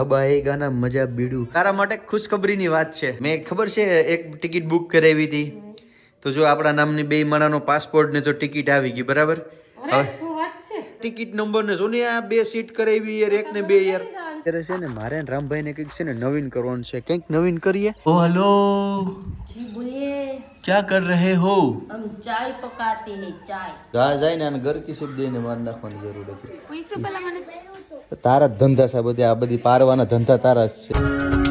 અબ આએગાના મજા બીડું. તારા માટે ખુશખબરીની વાત છે. મેં ખબર છે એક ટિકિટ બુક કરાવી હતી. તો જો આપણા નામની બે માણાનો પાસપોર્ટ ને તો ટિકિટ આવી ગઈ બરાબર? ટિકિટ નંબર ને જો ને આ બે સીટ કરાવી યાર એક ને બે યાર. અત્યારે છે ને મારે ને રામભાઈ ને કંઈક છે ને નવીન કરવાનું છે કંઈક નવીન કરીએ ઓ હલો जी बोलिए ક્યાં કર રહે હો हम चाय पकाते हैं चाय ગા જાય ને આને ઘર કી શબ્દ એને માર નાખવાની જરૂર હતી पैसे पहला मैंने તારા જ ધંધા છે બધી આ બધી પારવાના ધંધા તારા જ છે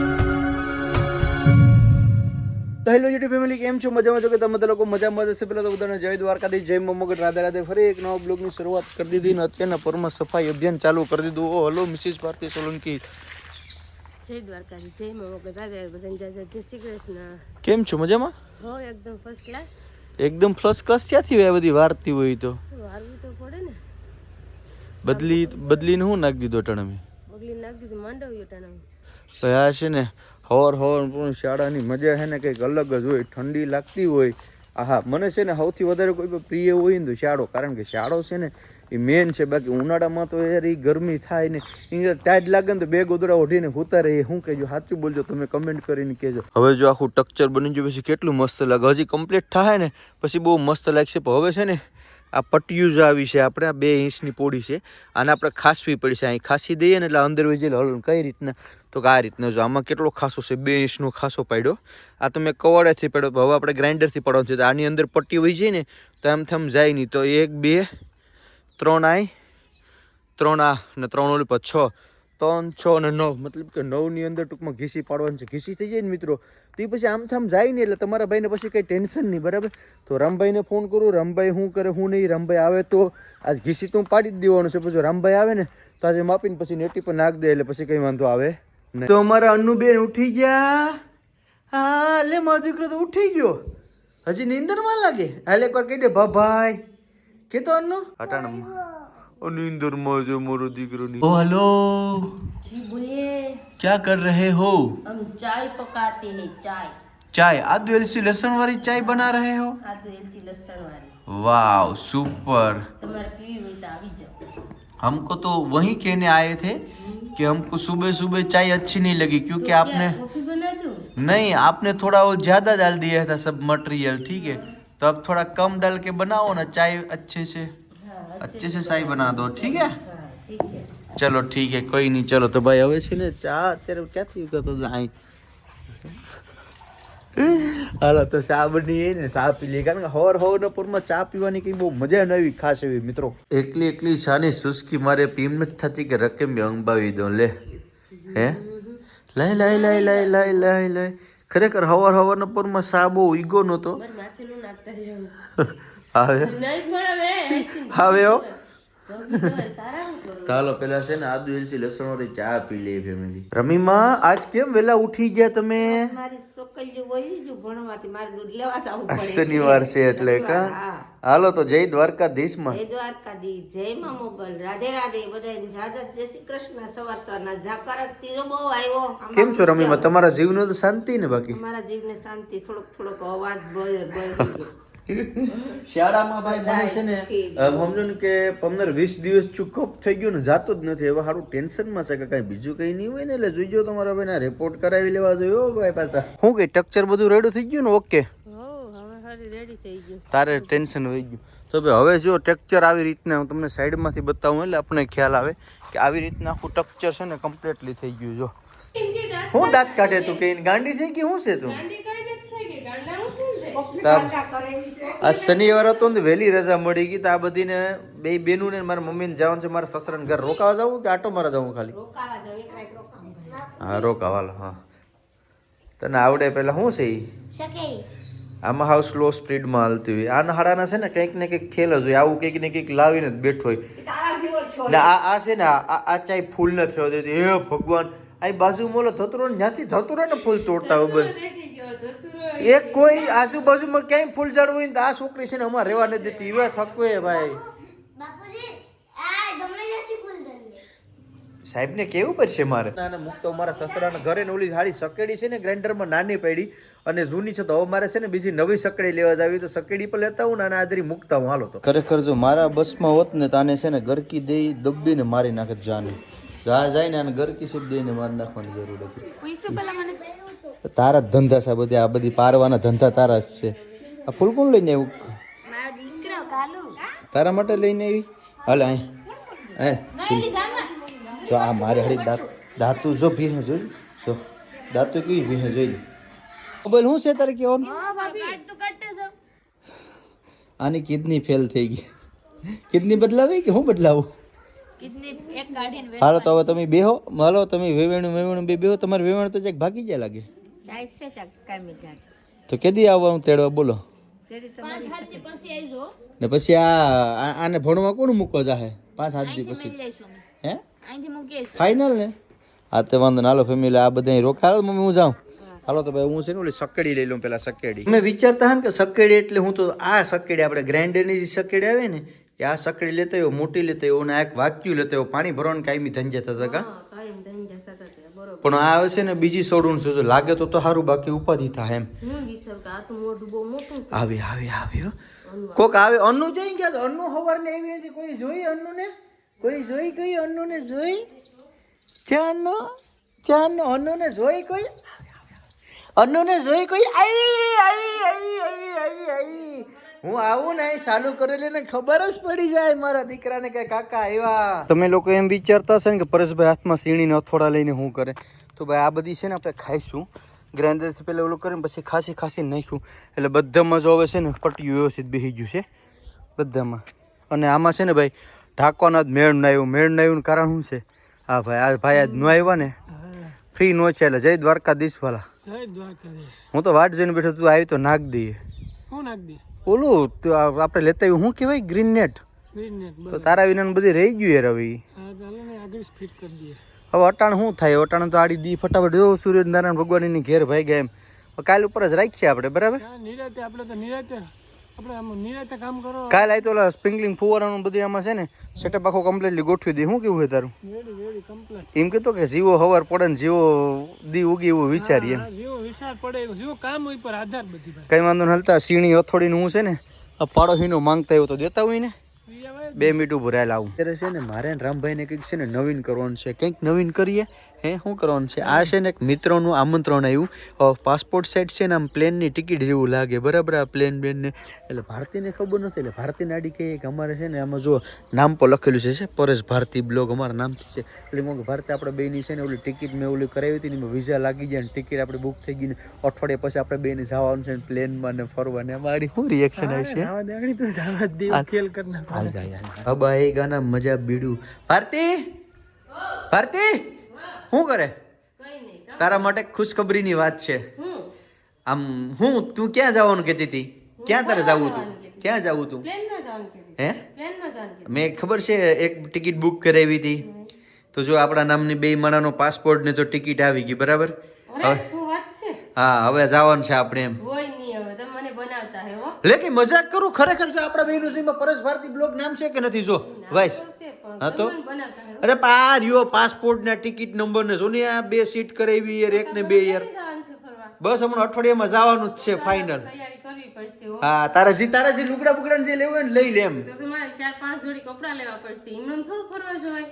તો હેલો યુટ્યુબ ફેમિલી કેમ છો? મજામાં છો કે તમે બધા લોકો? મજામાં જશે પેલા તો બધાને જય દ્વારકાથી જય મમ્મગઢ રાધે રાધે ફરી એક નવા બ્લોગની શરૂઆત કરી દીધી ને અત્યારના પરમાં સફાઈ અભિયાન ચાલુ કરી દીધું. ઓ હલો મિસિસ ભારતી સોલંકી. જય દ્વારકાજી જય મમ્મગઢ રાધે બધાને જય જય. શ્રી કૃષ્ણ. કેમ છો? મજામાં? હો એકદમ ફર્સ્ટ ક્લાસ એકદમ ફર્સ્ટ ક્લાસ ક્યાંથી હોય બધી વારતી હોય તો? વારવું તો પડે ને. બદલી બદલીને હું નાખી દીધો ટણમી બદલી નાખી દીધું માંડવ્યો ટાણા ભયા છે ને હવાર પણ શાળાની મજા છે ને કંઈક અલગ જ હોય, ઠંડી લાગતી હોય. આહા, મને છે ને સૌથી વધારે કોઈ પણ પ્રિય હોય ને તો શાળો, કારણ કે શાળો છે ને એ મેન છે. બાકી ઉનાળામાં તો યાર એ ગરમી થાય ને એ ટાઈટ લાગે ને તો બે ગોદડા ઓઢીને હોતા રહે. શું કહેજો, સાચું બોલજો, તમે કમેન્ટ કરીને કહેજો. હવે જો આખું ટક્ચર બની ગયું, પછી કેટલું મસ્ત લાગે? હજી કમ્પ્લીટ થાય ને, પછી બહુ મસ્ત લાગશે. પણ હવે છે ને આ પટ્ટીયું જ આવી છે આપણે, આ બે ઇંચની પોડી છે. આને આપણે ખાસવી પડશે, અહીં ખાસી દઈએ ને એટલે અંદર વેજેલ હલન કઈ રીતના? તો કે આ રીતના જો, આમાં કેટલો ખાસો છે? બે ઇંચનો ખાસો પાડ્યો. આ તો મેં કવાડેથી પડ્યો હવે આપણે ગ્રાઇન્ડરથી પાડવાનું છે, તો આની અંદર પટ્ટી વહી જાય ને, તો આમ થમ જાય નહીં. તો એક, બે, ત્રણ આય, ત્રણ આ ને ત્રણ ઓલી પછી છ. ત્રણ છ અને નવ, મતલબ કે નવની અંદર ટૂંકમાં ઘીસી પાડવાનું છે. ઘીસી થઈ જાય ને મિત્રો, તો એ પછી આમ થામ જાય ને એટલે તમારા ભાઈને પછી કંઈ ટેન્શન નહીં, બરાબર? તો રામભાઈને ફોન કરું, રામભાઈ શું કરે હું નહીં, રામભાઈ આવે તો આજ ઘીસી તો હું પાડી જ દેવાનું છે. પછી રામભાઈ આવે ને, તો આજે માપીને પછી નેટી પર નાખ દે એટલે પછી કંઈ વાંધો આવે નહીં. તો અમારા અન્નુબેન ઉઠી ગયા. હા, લે, મારો દીકરો તો ઉઠી ગયો. હજી નીંદરમાં લાગે? હાલ એકવાર કહી દે ભાઈ. કે તો અન્નુ હટાણ अनिंदरमा जो मोरो दिगरो ओ हेलो। जी बोलिए। क्या कर रहे हो? हम चाय पकाते हैं चाय। चाय? आधो एलसी लहसुन वाली चाय बना रहे हो? आधो एलसी लहसुन वाली। Wow super. तुम्हारे पीवी में तो आवी जाओ। हमको तो वही कहने आए थे कि हम्म। हमको सुबह सुबह चाय अच्छी नहीं लगी तो क्योंकि तो आपने नहीं आपने थोड़ा वो ज़्यादा डाल दिया था सब मटेरियल ठीक है। हाँ। तो अब थोड़ा कम डाल के बनाओ ना चाय अच्छे से। अच्छे से चाय बना दो ठीक है હા ઠીક છે ચલો ઠીક હે કોઈ નહીં ચલો તો ભાઈ હવે છે ને ચા અત્યારે ક્યાંથી કરતો જાય હાલો તો ચા બની ને ચા પી લઈએ કારણ કે હવાર હવાર ના પૂરમાં ચા પીવાની કઈ બહુ મજા ન આવી ખાસ એવી મિત્રો એકલી એકલી ચાની સુસ્કી મારે પીમ નથી થતી કે રકેમ અંબાવી દઉં લે હે લાય લાય લાય લાય લાય લાય લાય ખરેખર હવાર હવાર ના પૂરમાં ચા બહુ ઈગો નહોતો મારે હવે હવે હો ચાલો પેલા છે ને આદુ એલચી લસણ વાળી ચા પી લે ફેમિલી. રમીમાં આજ કેમ વેલા ઉઠી ગયા તમે? મારી છોકરીઓ વહી જો ભણવાથી. મારે દૂધ લેવા જવું પડે. શનિવાર છે એટલે કા? હાલો તો જય દ્વારકાધીશમાં. જય દ્વારકાધીશ જય માં મોગલ. રાધે રાધે બધાય જાજા જય શ્રી કૃષ્ણ સવાર સવારના જાકર તીરો બહુ આવ્યો. કેમ છો રમીમાં? તમારા જીવનો તો શાંતિ ને બાકી? જીવ જીવને શાંતિ થોડોક થોડોક અવાજ બોલે બોલે શાળામાં ભાઈ મને છે ને સમજો ને કે પંદર વીસ દિવસ ચુકપ થઈ ગયું ને જાતો જ નથી. હવે સારું ટેન્શનમાં છે કે કાંઈ બીજું કંઈ નહીં હોય ને એટલે જોઈજો તમારા ભાઈ રિપોર્ટ કરાવી લેવા જોઈએ ભાઈ પાછા. શું કઈ ટક્ચર બધું રેડું થઈ ગયું ને ઓકે હો હવે હારી રેડી થઈ ગયું. તારે ટેન્શન વહી ગયું. તો ભાઈ હવે જો ટેક્ચર આવી રીતના હું તમને સાઈડમાંથી બતાવું એટલે આપણને ખ્યાલ આવે કે આવી રીતના આખું ટેક્ચર છે ને કમ્પ્લીટલી થઈ ગયું જો. હું દાંત કાઢે તું કે ગાંડી થઈ ગઈ શું છે તું? આ શનિવાર હતો ને વહેલી રજા મળી ગઈ તો આ બધીને બે બેનું ને મારા મમ્મીને જવાનું છે મારા સસરાને ઘર. રોકાવા જવું કે આટો મારા જવું ખાલી? હા રોકાવાલો હા. તને આવડે પેલા શું છે આમાં હાવ સ્લો સ્પીડમાં હાલતી હોય. આના હાડાના છે ને કંઈક ને કંઈક ખેલ જ હોય. આવું કંઈક ને કંઈક લાવીને બેઠો હોય. ને આ આ છે ને આ આ- આ ચાય ફૂલ ન થયો હે ભગવાન. આ બાજુ મોલો ધતુરો ને જ્યાંથી ધતુરો ને ફૂલ તોડતા હોય બંધ એક કોઈ આજુબાજુમાં ક્યાંય ફૂલ ઝાડ હોય ને તો આ છોકરી છે ને અમારે રહેવા નથી દેતી. એવા થકવે ભાઈ. સાહેબ ને કેવું પડશે મારે? નાના મૂકતો મારા સસરાના ઘરે ને ઓલી સાડી સકેડી છે ને ગ્રાઇન્ડરમાં નાની પડી અને જૂની છે તો હવે મારે છે ને બીજી નવી સકડી લેવા જાવી તો સકેડી પર લેતા હું ને આને આદરી મૂકતા હું હાલો તો. ખરેખર જો મારા બસમાં હોત ને તાને છે ને ગરકી દઈ દબ્બીને મારી નાખે જાને. જા જાય ને આને ગરકી સુધી દઈને મારી નાખવાની જરૂર હતી. તારા જ ધંધા છે બધી આ બધી પારવાના ધંધા તારા જ છે. આ ફૂલ કોણ લઈને આવ્યું કાલુ. તારા માટે લઈને આવી? હાલ અહીં જો આ મારે હળી દાંત જો ભીહે જોઈ જો દાંતું કેવી ભીહે જોઈ લે. મોબાઈલ શું છે તારે કહેવાનું? આની કિડની ફેલ થઈ ગઈ. કિડની બદલાવી કે હું બદલાવું? હાલો તો હવે તમે બેહો. હાલો તમે વેવેણું વેવેણું બે બેહો. તમારે વેવેણ તો ક્યાંક ભાગી જાય લાગે તો કેદી આવવાનું તેડવા? બોલો. ને પછી આ આ- આને ભણવા કોણ મૂકો જાહે? પાંચ સાત દી પછી. હે? ફાઈનલ ફાઇનલ ને? હા તે વાંધો ના હાલો ફેમિલી આ બધા રોકા હાલો મમ્મી હું જાઉં. હાલો તો ભાઈ હું છે ને ઓલી સકેડી લઈ લઉં પેલા સકેડી મેં વિચારતા હા ને કે સકેડી એટલે હું તો આ સકેડી આપણે ગ્રાઇન્ડરની જે સકેડી આવે ને એ આ સકડી લેતા હોય મોટી લેતા હોય અને આ એક વાક્યું લેતા હોય પાણી ભરવાનું કાયમી ધંજા થતા કા પણ આ આવે છે ને બીજી સોડું શું લાગે તો તો સારું બાકી ઉપાધિ થાય એમ. આવી આવી કે આ તો મોઢું બહુ મોટું છે. આવે આવે આવે હો. કોક આવે અન્નુ જઈ ગયા અન્નુ હવાર ને એવી નથી કોઈ જોઈ અન્નુ ને કોઈ જોઈ ગઈ અન્નુ ને જોઈ? ત્યાં અન્નુ? ત્યાં અન્નુ અન્નુ ને જોઈ કોઈ? અન્નુ ને જોઈ કોઈ? આવી આવી હું આવું ને ચાલુ કરેલી ને ખબર જ પડી જાય મારા દીકરાને કે કાકા આવ્યા તમે લોકો એમ વિચારતા હશે ને કે પરેશભાઈ હાથમાં સીણીને અથોડા લઈને શું કરે? તો ભાઈ આ બધી છે ને આપણે ખાઈશું. ગ્રાઇન્ડરથી પહેલાં ઓલું કરીને પછી ખાસી ખાસી નાખ્યું એટલે બધામાં જો હવે છે ને પટ્યું વ્યવસ્થિત બેસી ગયું છે. બધામાં. અને આમાં છે ને ભાઈ ઢાંકવાના જ મેળ ન આવ્યું. મેળ ના આવ્યું કારણ શું છે? હા ભાઈ આ ભાઈ આજ ન આવ્યા ને. ફ્રી નો છે એટલે જય દ્વારકાધીશ વાલા જય દ્વારકાધીશ. હું તો વાટ જોઈને બેઠો તું આવી તો નાખ દઈએ. હું નાખ દે ઓલું આપણે લેતા આવ્યું શું કહેવાય? ગ્રીન નેટ તો તારા વિના બધી રહી ગયું યાર હવે. હવે અટાણ શું થાય? અટાણ તો આડી દી ફટાફટ જો સૂર્યનારાયણ ભગવાનની ઘેર ભાઈ ગયા એમ. કાલ ઉપર જ રાખીએ આપણે બરાબર? નિરાતે આપણે તો નિરાતે આપણે આમ નિરાતે કામ કરો. કાલ આય તો ઓલા સ્પ્રિંકલિંગ ફુવારાનું બધી આમાં છે ને સેટઅપ આખો કમ્પ્લીટલી ગોઠવી દે શું કેવું છે તારું? એમ કહેતો કે જીવો હવાર પડે ને જીવો દી ઉગી એવું વિચારીએ વિચાર પડે જો કામ હોય પર આધાર બધી કઈ વાંધો ન હલતા સીણી અથોડીને હું છે ને આ પાડોશીનો માંગતા એવું તો દેતા હોય ને. બે મિનિટ ઉભું રહેલા આવું અત્યારે છે ને મારે ને રામભાઈને કંઈક છે ને નવીન કરવાનું છે. કંઈક નવીન કરીએ હે શું કરવાનું છે? આ છે ને એક મિત્રોનું આમંત્રણ આવ્યું. પાસપોર્ટ સેટ છે ને આમ પ્લેનની ટિકિટ જેવું લાગે. બરાબર આ પ્લેન બેનને. એટલે ભારતીને ખબર નથી એટલે ભારતી નાડી કે અમારે છે ને આમાં જો નામ પર લખેલું છે છે. પરેશ ભારતી બ્લોગ અમારા નામથી છે. એટલે હું ભારતી આપણે બેની છે ને ઓલી ટિકિટ મેં ઓલી કરાવી હતી ને એમાં વિઝા લાગી જાય ને ટિકિટ આપણે બુક થઈ ગઈ ને અઠવાડિયા પછી આપણે બેને જવાનું છે ને પ્લેનમાં ને ફરવા ને અમારી શું રિએક્શન આવશે આવા. અબા એ ગાના મજા બીડું. ભારતી! ભારતી! શું કરે? તારા માટે ખુશખબરીની વાત છે. આમ હું તું ક્યાં જવાનું કહેતી હતી? ક્યાં તારે જવું તું ક્યાં જવું તું હે? મેં ખબર છે એક ટિકિટ બુક કરાવી હતી. તો જો આપણા નામની બે માણાનો પાસપોર્ટ ને જો ટિકિટ આવી ગઈ બરાબર? હું હવે જવાનું છે આપણે એમ. લે કે મજાક કરું? ખરેખર જો આપણા સીમાં પરેશ ભારતી બ્લોગ નામ છે કે નથી જો? પણ હા તો? અરે પા રહ્યો પાસપોર્ટ ને ટિકિટ નંબર ને જો આ બે સીટ કરાવી યાર એક ને બે યાર. બસ હમણાં અઠવાડિયામાં જવાનું જ છે ફાઇનલ હો. હા તારા જે તારા જે લુગડા બુગડા જે લેવું હોય ને લઈ લે એમ. તમારે ચાર પાંચ જોડી કપડા લેવા પડશે. એમને થોડું ફરવા જવાય.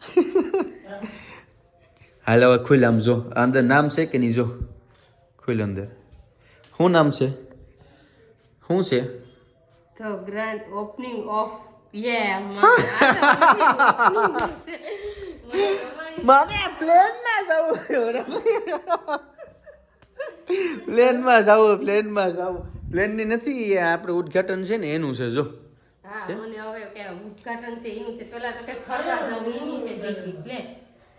હાલ હવે ખુલ આમ જો. અંદર નામ છે કે નહીં જો? ખુલ અંદર. શું નામ છે? શું છે? ધ ગ્રાન્ડ ઓપનિંગ ઓફ યે મારે પ્લેનમાં જવું પ્લેનમાં જવું પ્લેનમાં જવું પ્લેનની નથી એ આપણે ઉદઘાટન છે ને એનું છે જો હા મને હવે કે ઉદ્ઘાટન છે એનું છે પેલા તો કે ફરવા જવું એની છે ટિકિટ લે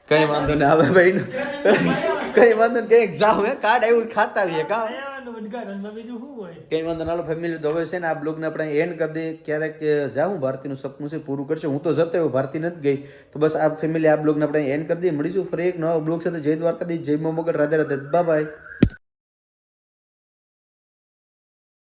કઈ વાંધો નહીં આવે ભાઈ કઈ વાંધો નહીં કંઈક જાવ હે કાર્ડ આવ્યું ખાતા આવીએ કા કઈ વાંધો ના ફેમિલી તો છે ને આ બ્લોગને આપણે એન્ડ કરી દઈએ. ક્યારેક જાઉં ભારતીનું સપનું છે પૂરું કરશે. હું તો જતો એવું ભારતી નથી ગઈ. તો બસ આ ફેમિલી આ બ્લોગને આપણે એન્ડ કરી દઈએ. મળીશું ફરી એક નવા બ્લોગ સાથે. જય દ્વારકા દઈ જય મગર, રાધે રાધે. બાય